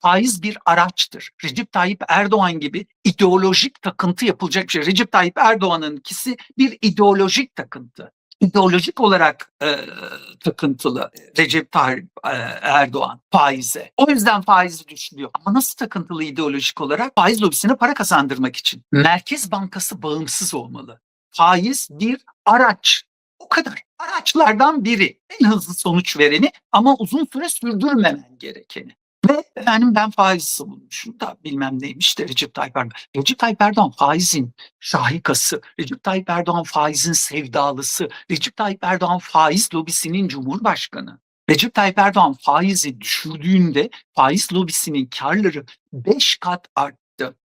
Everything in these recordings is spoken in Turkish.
Faiz bir araçtır. Recep Tayyip Erdoğan gibi ideolojik takıntı yapılacak bir şey. Recep Tayyip Erdoğan'ınkisi bir ideolojik takıntı. İdeolojik olarak e, takıntılı Recep Tayyip e, Erdoğan faize. O yüzden faizi düşürüyor. Ama nasıl takıntılı ideolojik olarak? Faiz lobisine para kazandırmak için. Merkez Bankası bağımsız olmalı. Faiz bir araç. O kadar. Araçlardan biri. En hızlı sonuç vereni ama uzun süre sürdürmemen gerekeni. Ve efendim ben faiz savunmuşum da bilmem neymiş de Recep Tayyip Erdoğan. Recep Tayyip Erdoğan faizin şahikası. Recep Tayyip Erdoğan faizin sevdalısı. Recep Tayyip Erdoğan faiz lobisinin cumhurbaşkanı. Recep Tayyip Erdoğan faizi düşürdüğünde faiz lobisinin karları 5 kat arttı.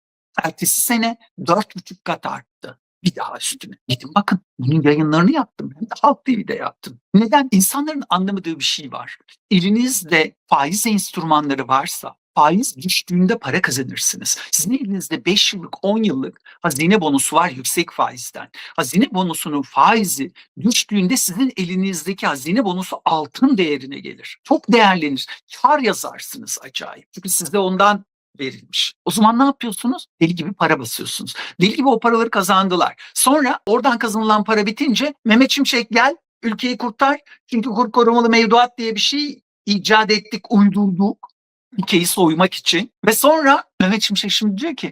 Ertesi sene 4,5 kat arttı. Bir daha üstüne. Gidin bakın bunun yayınlarını yaptım. Hem de Halk TV'de yaptım. Neden? İnsanların anlamadığı bir şey var. Elinizde faiz enstrümanları varsa faiz düştüğünde para kazanırsınız. Sizin elinizde 5 yıllık 10 yıllık hazine bonusu var yüksek faizden. Hazine bonusunun faizi düştüğünde sizin elinizdeki hazine bonusu altın değerine gelir. Çok değerlenir. Kar yazarsınız acayip. Çünkü size ondan verilmiş. O zaman ne yapıyorsunuz? Deli gibi para basıyorsunuz. Deli gibi o paraları kazandılar. Sonra oradan kazanılan para bitince Mehmet Şimşek gel ülkeyi kurtar. Çünkü kur korumalı mevduat diye bir şey icat ettik, uydurduk. Ülkeyi soymak için. Ve sonra Mehmet Şimşek şimdi diyor ki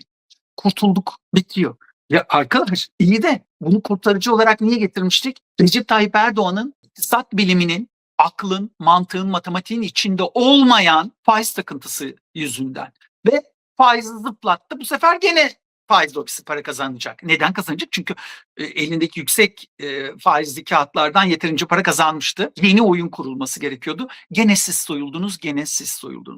kurtulduk, bitiyor. Ya arkadaş iyi de bunu kurtarıcı olarak niye getirmiştik? Recep Tayyip Erdoğan'ın iktisat biliminin, aklın, mantığın, matematiğin içinde olmayan faiz takıntısı yüzünden. Ve faizi zıplattı. Bu sefer gene faiz lobisi para kazanacak. Neden kazanacak? Çünkü e, elindeki yüksek e, faizli kağıtlardan yeterince para kazanmıştı. Yeni oyun kurulması gerekiyordu. Gene siz soyuldunuz, gene siz soyuldunuz.